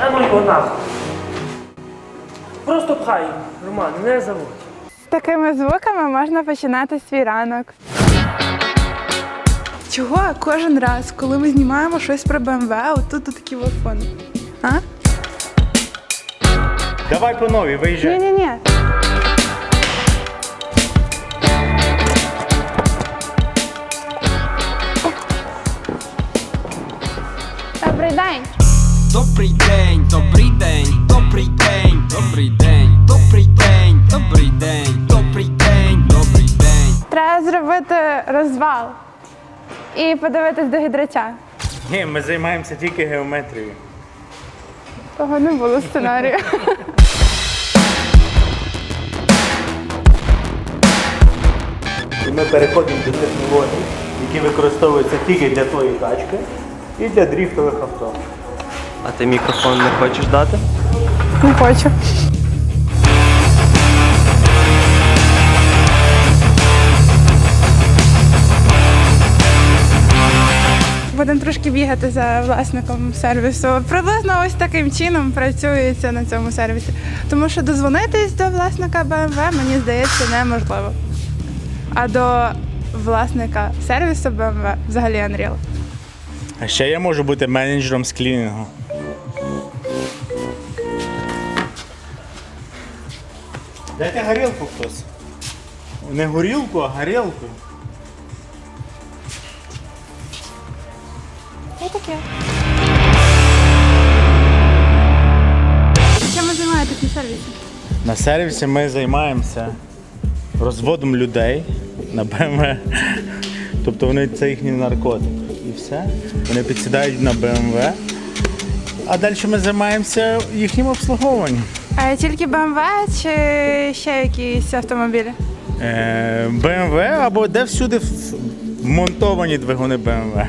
А ну його нахуй. Просто пхай, Роман, не заводь. З такими звуками можна починати свій ранок. Чого кожен раз, коли ми знімаємо щось про БМВ, отут такі от? А? Давай по новій, виїжджай. Ні-ні-ні. Добрий день. Добрий день, добрий день, добрий день, добрий день, добрий день, добрий день, добрий день, добрий день. Треба зробити розвал і подивитись до гідрача. Ні, ми займаємося тільки геометрією. Того не було сценарію. І ми переходимо до технологій, які використовуються тільки для твоєї тачки і для дріфтових авто. А ти мікрофон не хочеш дати? Не хочу. Будемо трошки бігати за власником сервісу. Приблизно ось таким чином працюється на цьому сервісі. Тому що дозвонитись до власника BMW, мені здається, неможливо. А до власника сервісу BMW взагалі Unreal. А ще я можу бути менеджером з клінінгу. Дайте горілку хтось. Не горілку, а горілку. Таке? Чим ви займаєтесь на сервісі? На сервісі ми займаємося розводом людей на БМВ. Тобто вони це їхній наркотик. І все. Вони підсідають на БМВ. А далі ми займаємося їхнім обслуговуванням. А тільки BMW чи ще якісь автомобілі? Е, БМВ або де всюди вмонтовані двигуни БМВ.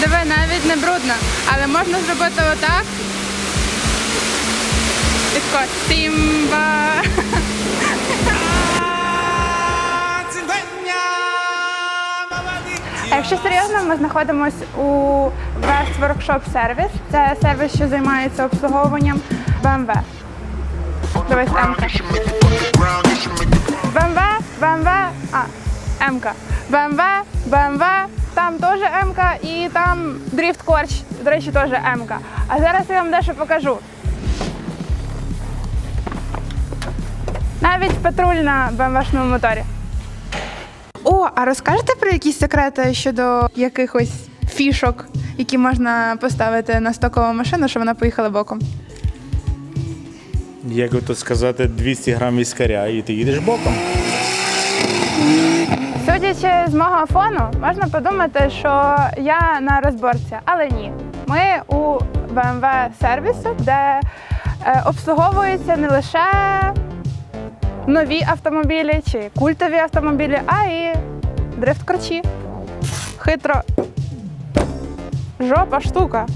Диви, навіть не брудно, але можна зробити отак. І якщо серйозно, ми знаходимося у West Workshop Service. Це сервіс, що займається обслуговуванням BMW. Дивись, МК. BMW, BMW, а, МК. BMW, BMW, там теж МК і там Drift Корч, до речі, теж МК. А зараз я вам дещо покажу. Навіть патруль на BMW-шному моторі. О, а розкажете про якісь секрети щодо якихось фішок, які можна поставити на стокову машину, щоб вона поїхала боком? Як то сказати, 200 грам віскаря і ти їдеш боком. Судячи з мого фону, можна подумати, що я на розборці, але ні. Ми у BMW сервісу, де е, обслуговуються не лише нові автомобілі чи культові автомобілі, а і дрифт-корчі. Хитро. Жопа штука.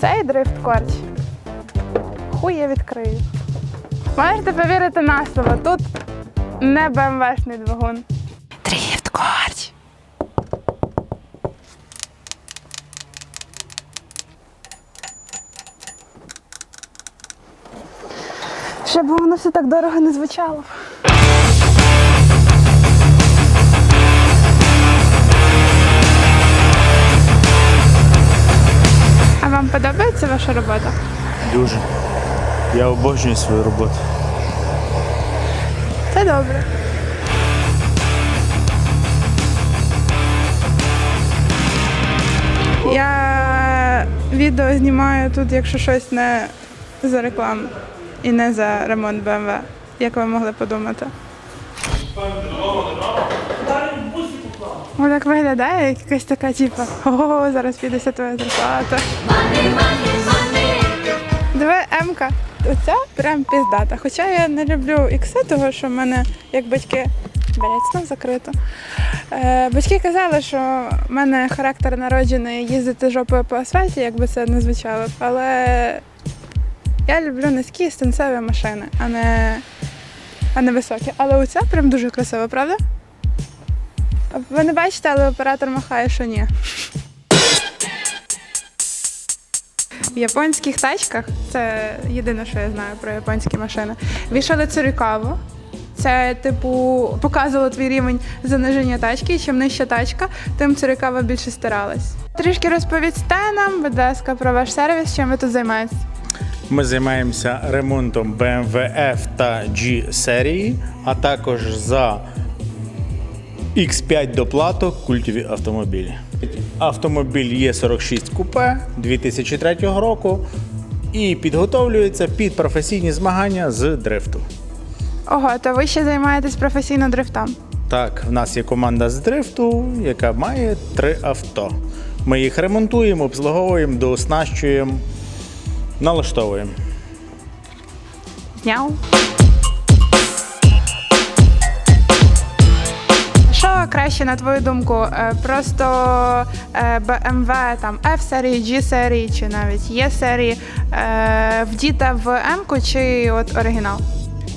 Цей дрифт-корч. Хуй я відкрию. Можете повірити на слово, тут не БМВшний двигун. Дрифт корч. Щоб воно все так дорого не звучало. А вам подобається ваша робота? Дуже. Я обожнюю свою роботу. Це добре. Я відео знімаю тут, якщо щось не за рекламу і не за ремонт БМВ. Як ви могли подумати? Так виглядає якась така, типа, о, зараз піде твоя зарплата. Диви, Емка. Оця прям піздата. Хоча я не люблю ікси, того що в мене як батьки. Блять, знов закрито. Е, батьки казали, що в мене характер народжений їздити жопою по асфальті, як би це не звучало. Але я люблю низькі станцеві машини, а не а не високі. Але оця прям дуже красива, правда? Ви не бачите, але оператор махає, що ні. В японських тачках це єдине, що я знаю про японські машини. Вішали цурікаву. Це, типу, показувало твій рівень заниження тачки. І чим нижча тачка, тим цурікава більше стиралась. Трішки розповісте нам, будь ласка, про ваш сервіс, чим ви тут займаєтесь. Ми займаємося ремонтом BMW F та G серії, а також за X5 доплату культові автомобілі. Автомобіль є 46 купе 2003 року і підготовлюється під професійні змагання з дрифту. Ого, то ви ще займаєтесь професійно дрифтом. Так, в нас є команда з дрифту, яка має три авто. Ми їх ремонтуємо, обслуговуємо, дооснащуємо, налаштовуємо. Зняв. Що краще, на твою думку, е, просто е, BMW там F серії, G серії чи навіть E серії е, вдіта в М-ку чи от оригінал?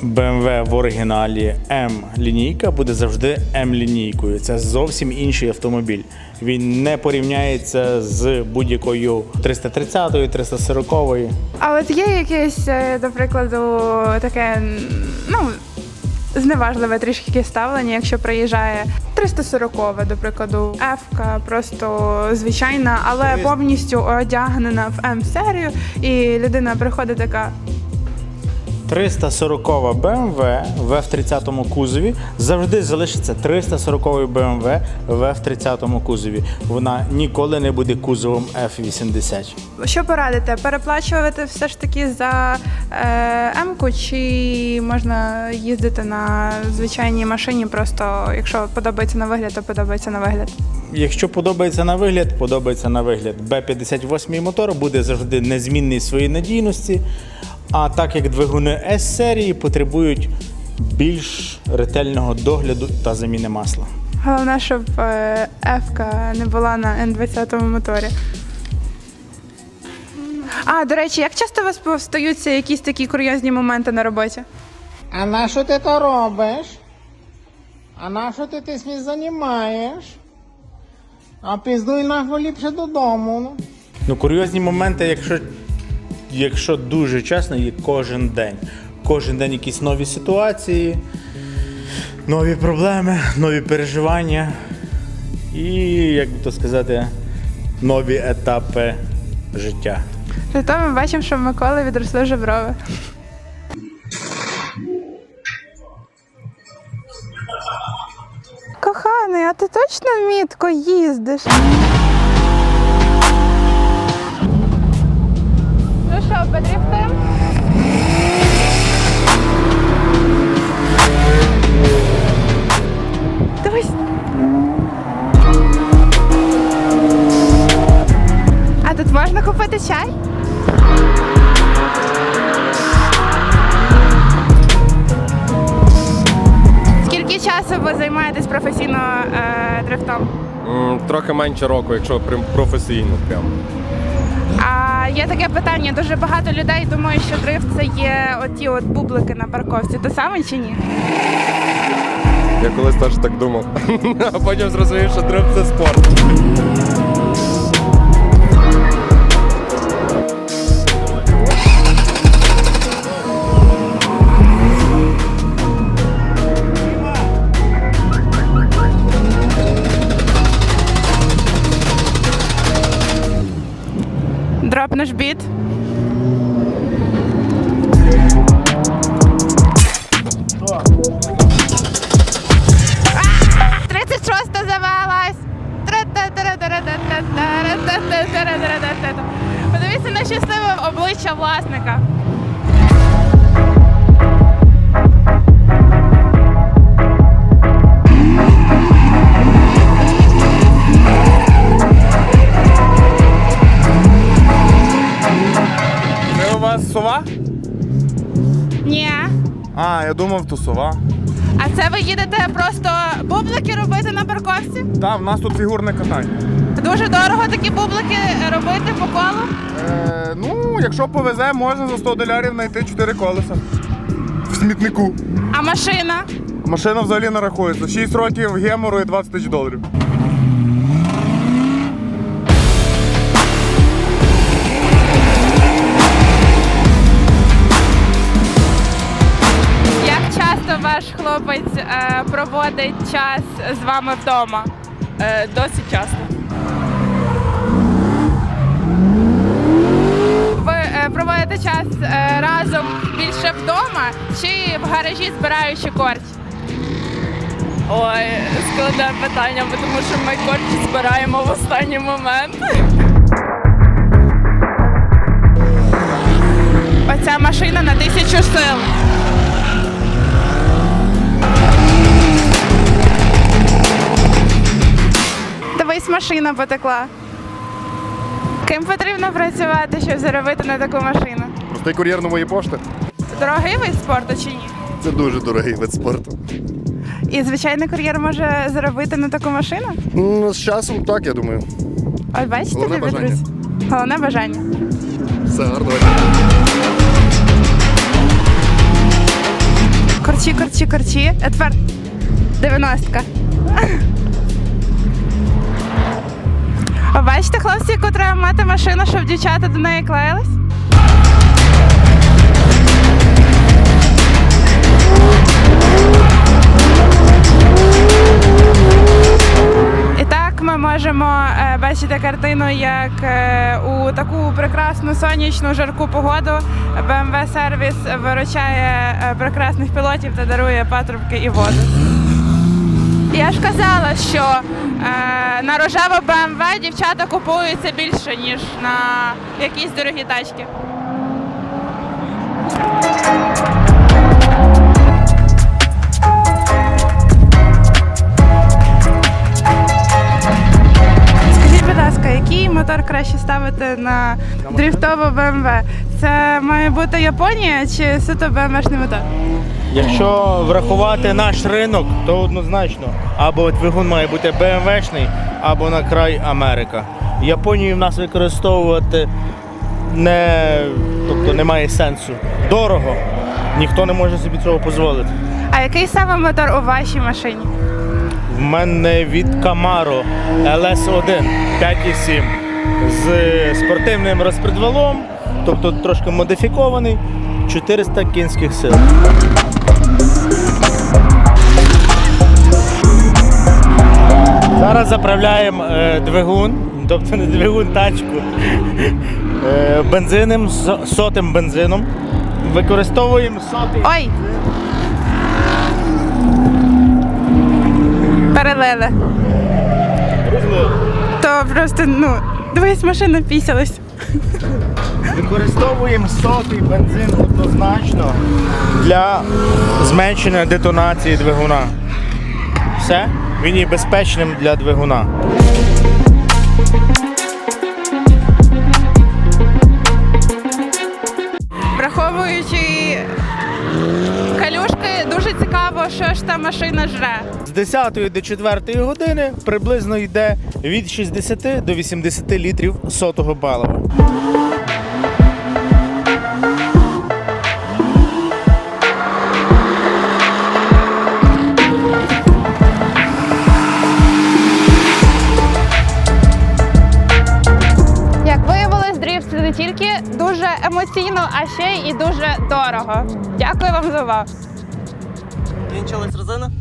BMW в оригіналі М лінійка буде завжди М лінійкою. Це зовсім інший автомобіль. Він не порівняється з будь-якою 330-ю, 340-ю. А от є якесь, е, до прикладу, таке, ну, зневажливе трішки ставлення, якщо приїжджає 340, до прикладу, F, просто звичайна, але повністю одягнена в М-серію, і людина приходить така. 340 BMW в F30 кузові завжди залишиться 340 BMW в F30 кузові. Вона ніколи не буде кузовом F80. Що порадите? Переплачувати все ж таки за е, М-ку, чи можна їздити на звичайній машині, просто якщо подобається на вигляд, то подобається на вигляд. Якщо подобається на вигляд, подобається на вигляд. B58 мотор буде завжди незмінний в своїй надійності. А так як двигуни S-серії потребують більш ретельного догляду та заміни масла. Головне, щоб е, F не була на N20 моторі. А, до речі, як часто у вас повстаються якісь такі курйозні моменти на роботі? А на що ти то робиш? А на що ти ти смі займаєш? А піздуй нахуй ліпше додому. Ну. Ну, курйозні моменти, якщо, якщо дуже чесно, є кожен день. Кожен день якісь нові ситуації, нові проблеми, нові переживання і, як би то сказати, нові етапи життя. Зато ми бачимо, що в Миколи відросли вже брови. Коханий, а ти точно мітко їздиш? Що. А тут можна купити чай? Скільки часу ви займаєтесь професійно е, дрифтом? Трохи менше року, якщо професійно прям. Є таке питання: дуже багато людей думають, що дрифт це є оті от бублики на парковці. Те саме чи ні? Я колись теж так думав. А потім зрозумів, що дрифт це спорт. А, я думав, то сова. А це ви їдете просто бублики робити на парковці? Так, в нас тут фігурне катання. Дуже дорого такі бублики робити по колу. Е, ну, якщо повезе, можна за 100 долярів знайти 4 колеса. в смітнику. А машина? Машина взагалі не рахується. 6 років гемору і 20 тисяч доларів. Проводить час з вами вдома? Е, досить часто. Ви е, проводите час е, разом більше вдома чи в гаражі збираючи корч? Ой, складне питання, тому що ми корчі збираємо в останній момент. Оця машина на тисячу сил. Дивись, машина потекла. Ким потрібно працювати, щоб заробити на таку машину? Простий кур'єр нової пошти. Дорогий вид спорту чи ні? Це дуже дорогий вид спорту. І звичайний кур'єр може заробити на таку машину? Ну, з часом так, я думаю. От бачите, Головне любі бажання. друзі? Головне бажання. Все гарно. Корчі, корчі, корчі. А тепер 90-ка. Бачите, хлопці, яку треба мати машину, щоб дівчата до неї клеїлись? І так ми можемо е, бачити картину, як е, у таку прекрасну сонячну жарку погоду BMW сервіс виручає е, прекрасних пілотів та дарує патрубки і воду. Я ж казала, що е, на рожеву BMW дівчата купуються більше, ніж на якісь дорогі тачки. Скажіть, будь ласка, який мотор краще ставити на дрифтову BMW? Це має бути Японія чи суто BMW-шний мотор? Якщо врахувати наш ринок, то однозначно або двигун має бути BMW-шний, або на край Америка. Японію в нас використовувати не, тобто немає сенсу. Дорого. Ніхто не може собі цього дозволити. А який саме мотор у вашій машині? В мене від Camaro LS1 5,7 з спортивним розпредвалом, тобто трошки модифікований, 400 кінських сил. Заправляємо е, двигун, тобто не двигун, тачку е, бензином, сотим бензином. Використовуємо сотий. Ой! Перелили. То просто, ну, дивись, машина пісялась. Використовуємо сотий бензин однозначно для зменшення детонації двигуна. Все, він є безпечним для двигуна. Враховуючи калюшки, дуже цікаво, що ж та машина жре. З 10 до 4 години приблизно йде від 60 до 80 літрів сотого палива. Дорого. Дякую вам за увагу. Кінчилась резина?